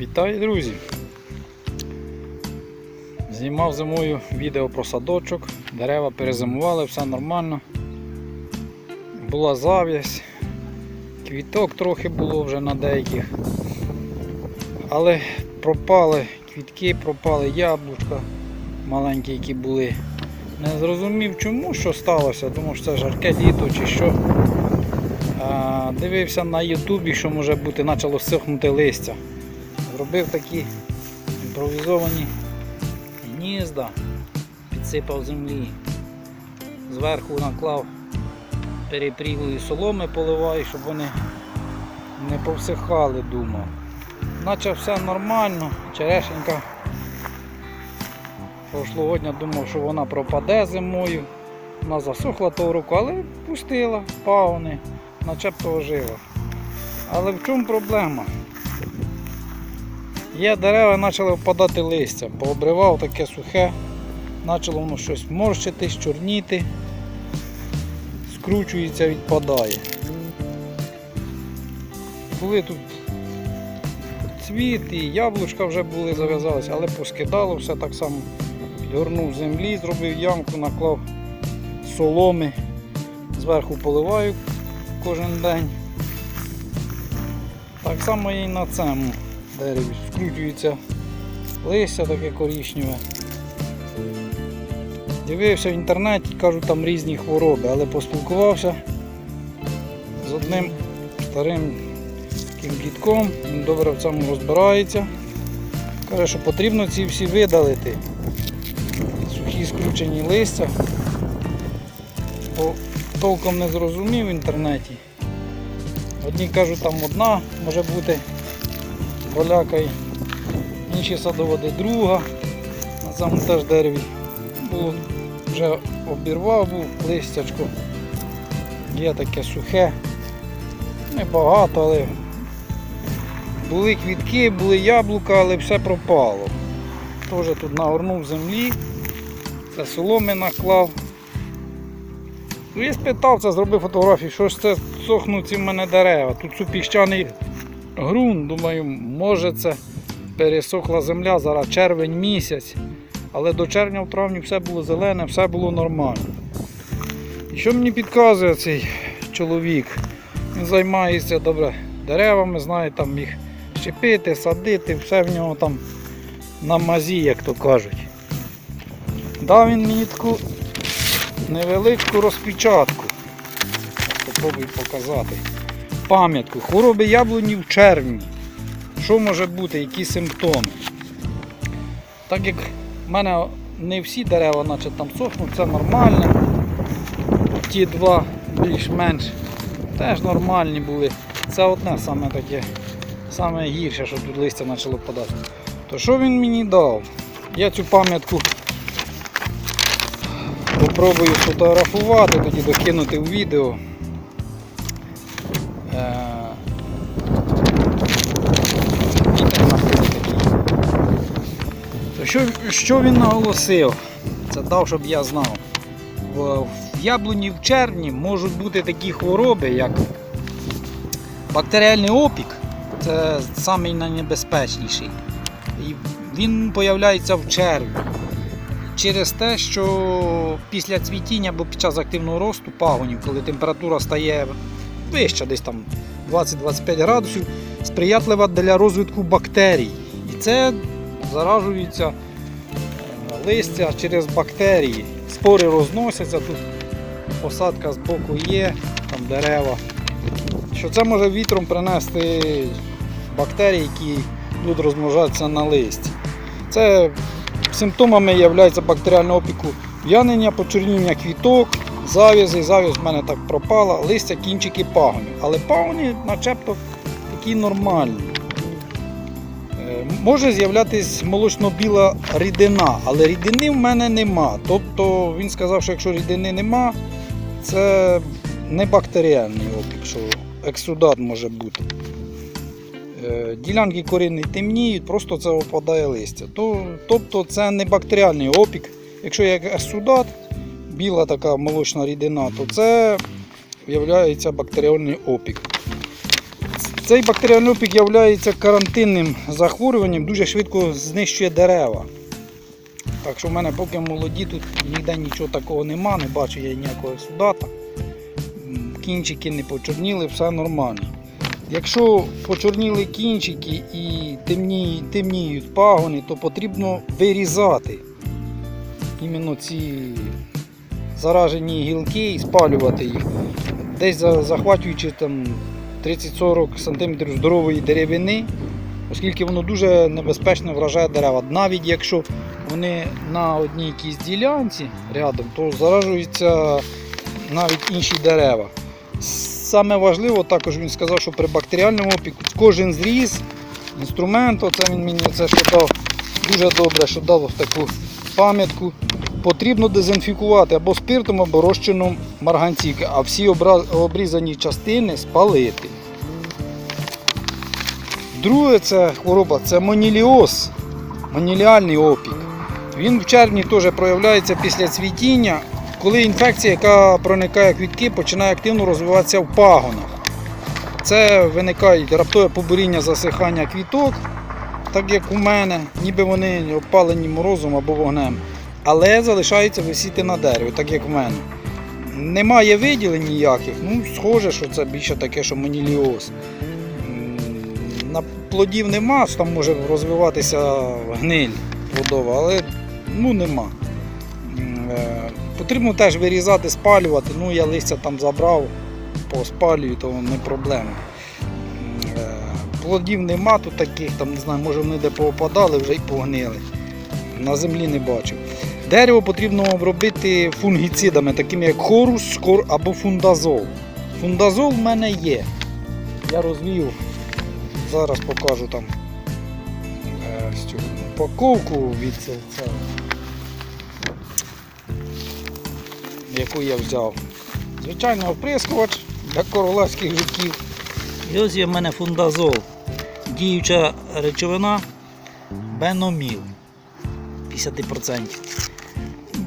Вітаю, друзі! Знімав зимою відео про садочок, дерева перезимували, все нормально. Була зав'язь, квіток трохи було вже на деяких. Але пропали квітки, пропали яблучка маленькі, які були. Не зрозумів чому, що сталося, думав, що це жарке літо чи що. А, дивився на Ютубі, що може бути, почало сихнути листя. Зробив такі імпровізовані гнізда, підсипав землі. Зверху наклав перепрілої соломи поливаю, щоб вони не повсихали, думав. Наче все нормально, черешенька. Прошлогодня думав, що вона пропаде зимою. Вона засохла того року, але пустила пауни, начебто ожила. Але в чому проблема? Є дерева, почали впадати листя, пообривав таке сухе, почало воно щось морщитись, чорніти, скручується, відпадає. Були тут цвіт і яблучка вже були, зав'язалися, але поскидало все так само. Підгорнув землі, зробив ямку, наклав соломи, зверху поливаю кожен день. Так само і на цьому дереві. Скручується листя таке корічневе. Дивився в інтернеті, кажуть, там різні хвороби, але поспілкувався з одним старим таким дідком, він добре в цьому розбирається. Каже, що потрібно ці всі видалити. Сухі скручені листя. Бо толком не зрозумів в інтернеті. Одні кажуть, там одна може бути полякай, інші садоводи друга. На цьому теж дереві було вже обірвав був листячко. Є таке сухе. Небагато, але були квітки, були яблука, але все пропало. Теж тут нагорнув землі, це соломи наклав. Ну, я спитав це, зробив фотографію, що ж це сохнуть ці в мене дерева. Тут супіщаний ґрунт, думаю, може це пересохла земля, зараз червень місяць. Але до червня в травні все було зелене, все було нормально. І що мені підказує цей чоловік? Він займається добре деревами, знає там їх щепити, садити, все в нього там на мазі, як то кажуть. Дав він мені таку невеличку розпечатку. Попробую показати. Пам'ятку. Хвороби яблуні в червні. Що може бути, які симптоми? Так як в мене не всі дерева наче там сохнуть, це нормально. Ті два більш-менш теж нормальні були. Це одне саме таке, саме гірше, що тут листя почало падати. То що він мені дав? Я цю пам'ятку Попробую сфотографувати, тоді докинути в відео. Що, що він наголосив? Це дав, щоб я знав. В, яблуні в червні можуть бути такі хвороби, як бактеріальний опік. Це самий найнебезпечніший. І він з'являється в червні через те, що після цвітіння або під час активного росту пагонів, коли температура стає вища, десь там 20-25 градусів, сприятлива для розвитку бактерій. І це заражується е, листя через бактерії. Спори розносяться, тут посадка з боку є, там дерева. Що це може вітром принести бактерії, які будуть розмножатися на листі. Це Симптомами є бактеріального опіку в'янення, почорніння квіток, зав'язи. Зав'яз в мене так пропала, листя, кінчики пагонів. Але пагони начебто такі нормальні. Може з'являтися молочно-біла рідина, але рідини в мене нема. Тобто він сказав, що якщо рідини нема, це не бактеріальний опік, що ексудат може бути. Е, Ділянки корінні темніють, просто це опадає листя. Тобто це не бактеріальний опік. Якщо є есудат, біла така молочна рідина, то це є бактеріальний опік. Цей бактеріальний опік є карантинним захворюванням, дуже швидко знищує дерева. Так що в мене поки молоді, тут ніде нічого такого нема, не бачу я ніякого судата. Кінчики не почорніли, все нормально. Якщо почорніли кінчики і темніють, темніють пагони, то потрібно вирізати іменно ці заражені гілки і спалювати їх. Десь захвачуючи там 30-40 см здорової деревини, оскільки воно дуже небезпечно вражає дерева. Навіть якщо вони на одній якійсь ділянці рядом, то заражуються навіть інші дерева. Саме важливо, також він сказав, що при бактеріальному опіку кожен зріз інструменту, це він мені це що дав дуже добре, що дав таку пам'ятку. Потрібно дезінфікувати або спиртом, або розчином марганцівки, а всі обрізані частини спалити. Друге це хвороба це моніліоз, моніліальний опік. Він в червні теж проявляється після цвітіння, коли інфекція, яка проникає квітки, починає активно розвиватися в пагонах. Це виникає раптове побуріння засихання квіток, так як у мене, ніби вони опалені морозом або вогнем, але залишаються висіти на дереві, так як у мене. Немає виділень ніяких, ну схоже, що це більше таке, що маніліоз. На плодів нема, там може розвиватися гниль плодова, але ну нема. Е, Потрібно теж вирізати, спалювати. Ну, я листя там забрав, поспалюю, то не проблема. Е, Плодів нема тут таких, там не знаю, може вони де поопадали, вже й погнили. На землі не бачив. Дерево потрібно обробити фунгіцидами, такими як хорус скор або фундазол. Фундазол в мене є. Я розвів, зараз покажу там е, упаковку від це, яку я взяв. Звичайно, оприскувач для королевських жуків. І ось є в мене фундазол. Діюча речовина беноміл 50%.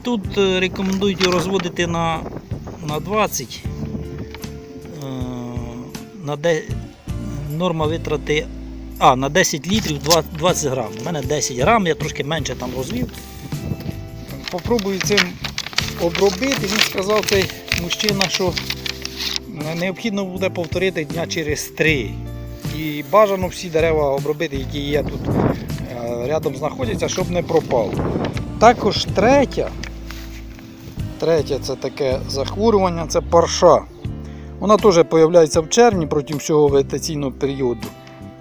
Тут е, рекомендують розводити на, на 20. Е, На де, норма витрати а, на 10 літрів 20 грам. У мене 10 грам, я трошки менше там розвів. Попробую цим обробити. Він сказав цей мужчина, що необхідно буде повторити дня через 3. І бажано всі дерева обробити, які є тут е, рядом знаходяться, щоб не пропало. Також третя, третє це таке захворювання, це парша. Вона теж з'являється в червні протягом всього вегетаційного періоду.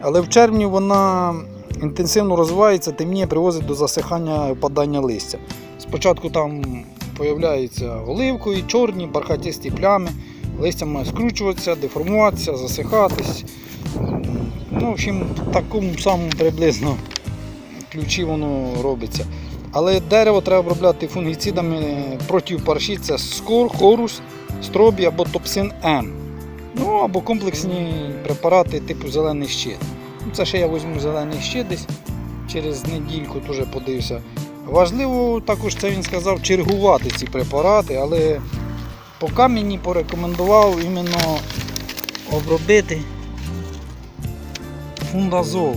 Але в червні вона інтенсивно розвивається, темніє, привозить до засихання і опадання листя. Спочатку там з'являються оливкові, чорні, бархатисті плями, листя має скручуватися, деформуватися, засихатись. Ну, в общем, в такому самому приблизно ключі воно робиться. Але дерево треба обробляти фунгіцидами проти парші, це скор, хорус, стробі або топсин М. Ну або комплексні препарати типу зелений щит. Ну, Це ще я візьму зелений щит десь через недільку теж подивився. Важливо також це він сказав чергувати ці препарати, але поки мені порекомендував іменно обробити фундазол.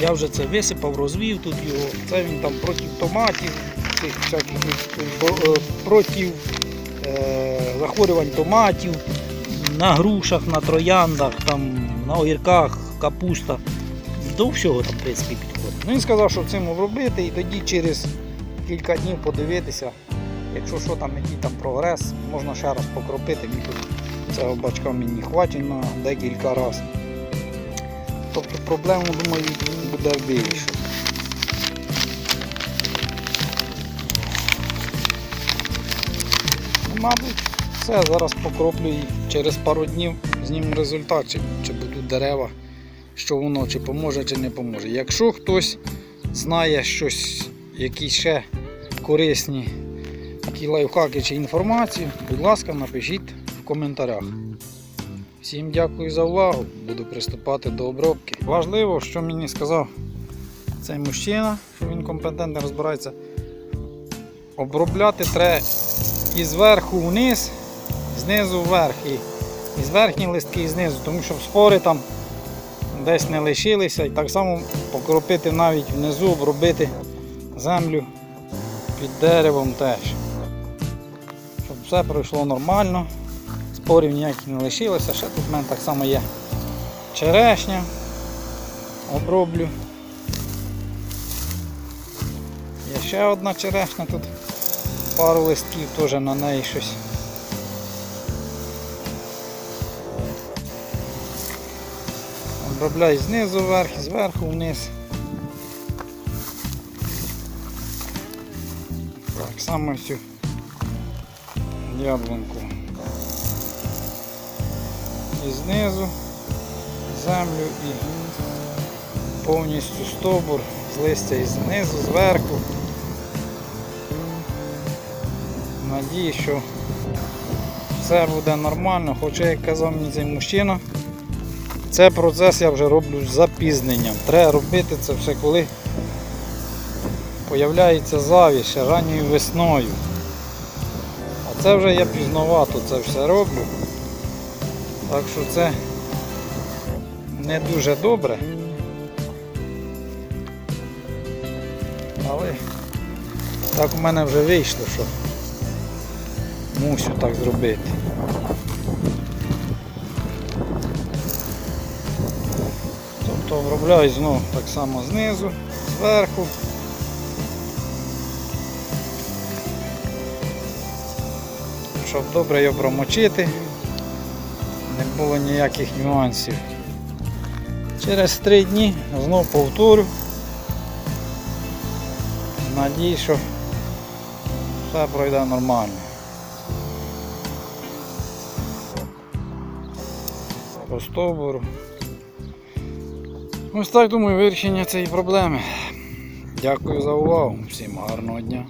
Я вже це висипав, розвів тут його. Це він там проти томатів, цих всяких е, проти е, захворювань томатів, на грушах, на трояндах, там, на огірках, капуста. До всього там, в принципі, підходить. Ну, він сказав, що цим обробити і тоді через кілька днів подивитися, якщо що там, який там прогрес, можна ще раз покропити. Цього бачка мені хватить на декілька разів. Тобто проблему, думаю, буде вирішено. Ну, Мабуть, все, зараз покроплю і через пару днів зніму результат, чи, чи будуть дерева, що воно, чи поможе, чи не поможе. Якщо хтось знає щось, якісь ще корисні такі лайфхаки чи інформацію, будь ласка, напишіть в коментарях. Всім дякую за увагу. Буду приступати до обробки. Важливо, що мені сказав цей мужчина, що він компетентно розбирається. Обробляти треба і зверху вниз, знизу вверх, і, і з верхні листки, і знизу, тому що спори там десь не лишилися. І так само покропити навіть внизу, обробити землю під деревом теж. Щоб все пройшло нормально. Спорів ніяких не лишилося. Ще тут в мене так само є черешня. Оброблю. Є ще одна черешня тут. Пару листків теж на неї щось. Обробляй знизу вверх зверху вниз. Так само всю яблунку. І знизу землю і повністю стовбур з листя і знизу, зверху. Надію, що все буде нормально, хоча, як казав мені цей мужчина, цей процес я вже роблю з запізненням. Треба робити це все коли появляється завість ранньою весною. А це вже я пізновато це все роблю. Так що це не дуже добре. Але так у мене вже вийшло, що мусю так зробити. Тобто обробляю знову так само знизу, зверху. Щоб добре його промочити, було ніяких нюансів. Через три дні знов повторю. Надію, що все пройде нормально. По стовбуру. Ось так думаю вирішення цієї проблеми. Дякую за увагу. Всім гарного дня.